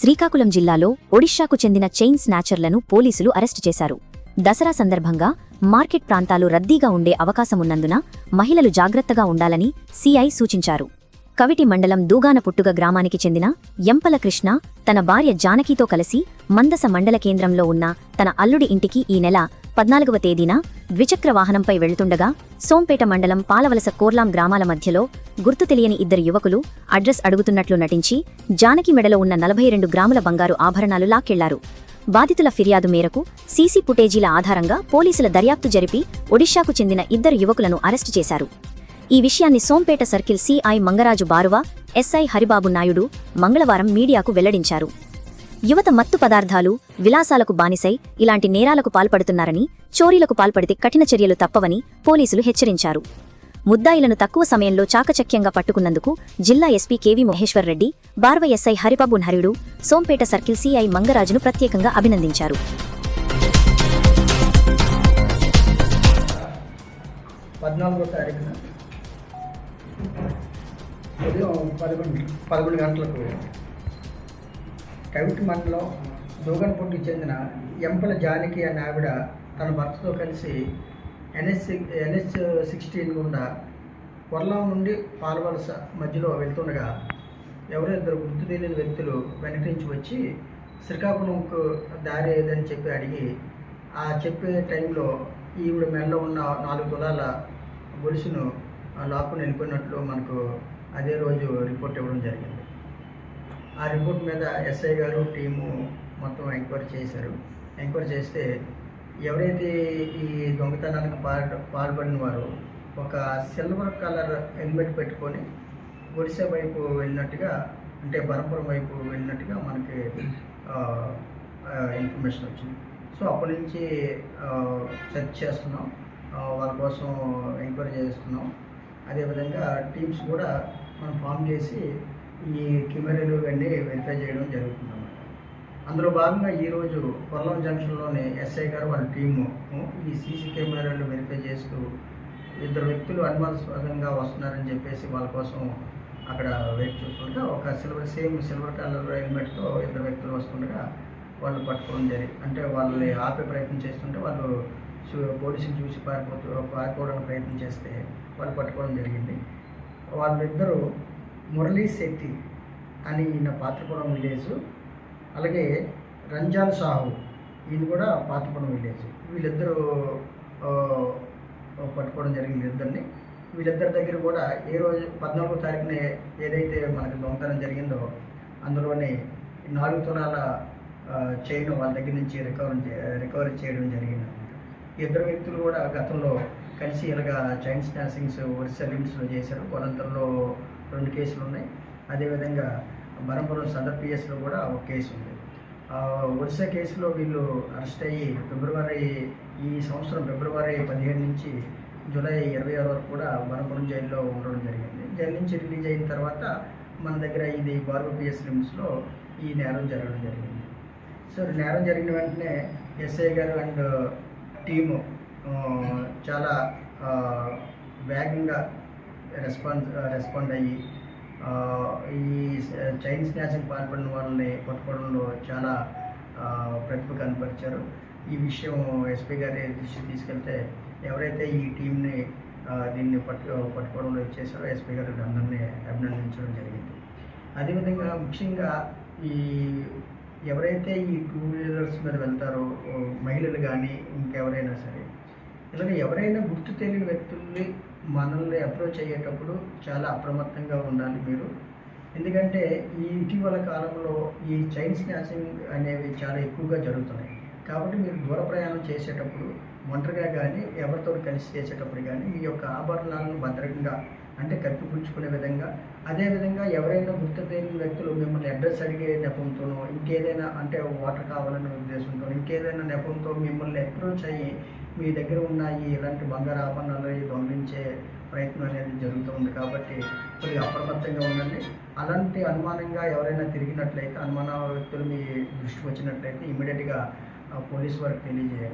శ్రీకాకుళం జిల్లాలో ఒడిషాకు చెందిన చైన్ స్నాచర్లను పోలీసులు అరెస్టు చేశారు. దసరా సందర్భంగా మార్కెట్ ప్రాంతాలు రద్దీగా ఉండే అవకాశమున్నందున మహిళలు జాగ్రత్తగా ఉండాలని సిఐ సూచించారు. కవిటి మండలం దూగాన పుట్టుగ గ్రామానికి చెందిన ఎంపల కృష్ణ తన భార్య జానకితో కలిసి మందస మండల కేంద్రంలో ఉన్న తన అల్లుడి ఇంటికి ఈ నెల పద్నాలుగవ తేదీన ద్విచక్ర వాహనంపై వెళ్తుండగా సోంపేట మండలం పాలవలస కోర్లాం గ్రామాల మధ్యలో గుర్తు తెలియని ఇద్దరు యువకులు అడ్రస్ అడుగుతున్నట్లు నటించి జానకి మెడలో ఉన్న నలభై రెండు గ్రాముల బంగారు ఆభరణాలు లాక్కెళ్ళారు. బాధితుల ఫిర్యాదు మేరకు సీసీ ఫుటేజీల ఆధారంగా పోలీసుల దర్యాప్తు జరిపి ఒడిశాకు చెందిన ఇద్దరు యువకులను అరెస్టు చేశారు. ఈ విషయాన్ని Sompeta circle CI Mangaraju Baruva SI Haribabu Naidu మంగళవారం మీడియాకు వెల్లడించారు. యువత మత్తు పదార్థాలు విలాసాలకు బానిసై ఇలాంటి నేరాలకు పాల్పడుతున్నారని చోరీలకు పాల్పడితే కఠిన చర్యలు తప్పవని పోలీసులు హెచ్చరించారు. ముద్దాయిలను తక్కువ సమయంలో చాకచక్యంగా పట్టుకున్నందుకు జిల్లా SP KV Maheshwar Reddy Baruva SI Haribabu నరుడు సోంపేట సర్కిల్ సిఐ మంగరాజును ప్రత్యేకంగా అభినందించారు. పదకొండు గంటలకు కవిటి మండలం దూగన్పొట్టికి చెందిన ఎంపల జానకి అనే ఆవిడ తన భర్తతో కలిసి ఎన్ఎస్ ఎన్ఎస్ సిక్స్టీన్ గుండా కొల్లాం నుండి పాలవలస మధ్యలో వెళ్తుండగా ఎవరో ఇద్దరు గుర్తు తెలియని వ్యక్తులు వెనక నుంచి వచ్చి శ్రీకాకుళంకు దారి ఏదని చెప్పి అడిగి ఆ చెప్పే టైంలో ఈవిడ మెడలో ఉన్న నాలుగు తులాల గొలుసును ఆ లాక్కుని వెళ్ళిపోయినట్లు మనకు అదే రోజు రిపోర్ట్ ఇవ్వడం జరిగింది. ఆ రిపోర్ట్ మీద ఎస్ఐ గారు టీము మొత్తం ఎంక్వైరీ చేశారు. ఎంక్వైరీ చేస్తే ఎవరైతే ఈ దొంగతనానికి పాల్ పాల్పడిన వారు ఒక సిల్వర్ కలర్ హెల్మెట్ పెట్టుకొని ఒడిశా వైపు వెళ్ళినట్టుగా అంటే బరంపురం వైపు వెళ్ళినట్టుగా మనకి ఇన్ఫర్మేషన్ వచ్చింది. సో అప్పటి నుంచి సెర్చ్ చేస్తున్నాం. వాళ్ళ కోసం ఎంక్వైరీ చేస్తున్నాం. అదేవిధంగా టీమ్స్ కూడా మనం ఫామ్ చేసి ఈ కెమెరాలు ఇవన్నీ వెరిఫై చేయడం జరుగుతుంది అన్నమాట అందులో భాగంగా ఈరోజు కొల్లం జంక్షన్లోని ఎస్ఐ గారు వాళ్ళ టీము ఈ సీసీ కెమెరాలు వెరిఫై చేస్తూ ఇద్దరు వ్యక్తులు అనుమానాస్పదంగా వస్తున్నారని చెప్పేసి వాళ్ళ కోసం అక్కడ వెయిట్ చూస్తుండగా ఒక సిల్వర్ సేమ్ సిల్వర్ కలర్ హెల్మెట్తో ఇద్దరు వ్యక్తులు వస్తుండగా వాళ్ళు పట్టుకోవడం జరిగి అంటే వాళ్ళని ఆపే ప్రయత్నం చేస్తుంటే వాళ్ళు పోలీసులు చూసి పారిపోతూ పారిపోవడానికి ప్రయత్నం చేస్తే వాళ్ళు పట్టుకోవడం జరిగింది. వాళ్ళిద్దరూ మురళీ శెట్టి అని ఈయన పాత్రపురం విలేజ్. అలాగే రంజాన్ సాహు ఈయన కూడా పాత్రపురం విలేజ్. వీళ్ళిద్దరూ పట్టుకోవడం జరిగింది ఇద్దరిని వీళ్ళిద్దరి దగ్గర కూడా ఏ రోజు పద్నాలుగో తారీఖున ఏదైతే మనకి దొంగతనం జరిగిందో అందులోనే నాలుగు తులాల చైన్ వాళ్ళ దగ్గర నుంచి రికవర్ రికవరీ చేయడం జరిగింది ఇద్దరు వ్యక్తులు కూడా గతంలో కలిసి ఇలాగా చైన్ స్నాచింగ్స్ ఒరిస్సా లిమ్స్లో చేశారు. వాళ్ళందరిలో రెండు కేసులు ఉన్నాయి. అదేవిధంగా బరంపురం సదర్ పిఎస్లో కూడా ఒక కేసు ఉంది. ఒరిస్సా కేసులో వీళ్ళు అరెస్ట్ అయ్యి ఫిబ్రవరి ఈ సంవత్సరం ఫిబ్రవరి పదిహేడు నుంచి జూలై ఇరవై ఆరు వరకు కూడా బరంపురం జైల్లో ఉండడం జరిగింది. జైలు నుంచి రిలీజ్ అయిన తర్వాత మన దగ్గర ఇది బార్బర్ పిఎస్ లిమ్స్లో ఈ నేరం జరగడం జరిగింది. సో నేరం జరిగిన వెంటనే ఎస్ఐ గారు అండ్ టీము చాలా వేగంగా రెస్పాన్స్ రెస్పాండ్ అయ్యి ఈ చైన్ స్నాచింగ్ పాల్పడిన వాళ్ళని పట్టుకోవడంలో చాలా ప్రతిభ కనపరిచారు. ఈ విషయం ఎస్పీ గారి దృష్టికి తీసుకెళ్తే ఎవరైతే ఈ టీంని దీన్ని పట్టు పట్టుకోవడంలో ఇచ్చేసారో ఎస్పీ గారు అందరినీ అభినందించడం జరిగింది. అదేవిధంగా ముఖ్యంగా ఈ ఎవరైతే ఈ టూ వీలర్స్ మీద వెళ్తారో మహిళలు కానీ ఇంకెవరైనా సరే ఇలాగ ఎవరైనా గుర్తు తెలియని వ్యక్తుల్ని మనల్ని అప్రోచ్ అయ్యేటప్పుడు చాలా అప్రమత్తంగా ఉండాలి మీరు. ఎందుకంటే ఈ ఇటీవల కాలంలో ఈ చైన్ స్నాచింగ్ అనేవి చాలా ఎక్కువగా జరుగుతున్నాయి. కాబట్టి మీరు దూర ప్రయాణం చేసేటప్పుడు ఒంటరిగా కానీ ఎవరితో కలిసి చేసేటప్పుడు కానీ మీ యొక్క ఆభరణాలను భద్రంగా అంటే కప్పిపుచ్చుకునే విధంగా అదేవిధంగా ఎవరైనా గుర్తు వ్యక్తులు మిమ్మల్ని అడ్రస్ అడిగే నెపంతోనో ఇంకేదైనా అంటే వాటర్ కావాలనే ఉద్దేశంతో ఇంకేదైనా నెపంతో మిమ్మల్ని అప్రోచ్ అయ్యి మీ దగ్గర ఉన్న ఈ ఇలాంటి బంగారు ఆభరణాలు దొంగిలించే ప్రయత్నం అనేది జరుగుతుంది కాబట్టి కొద్దిగా అప్రమత్తంగా ఉండండి. అలాంటి అనుమానంగా ఎవరైనా తిరిగినట్లయితే అనుమాన వ్యక్తులు మీ దృష్టికి వచ్చినట్లయితే ఇమీడియట్గా पोलिस पुलिस वर्क के लिए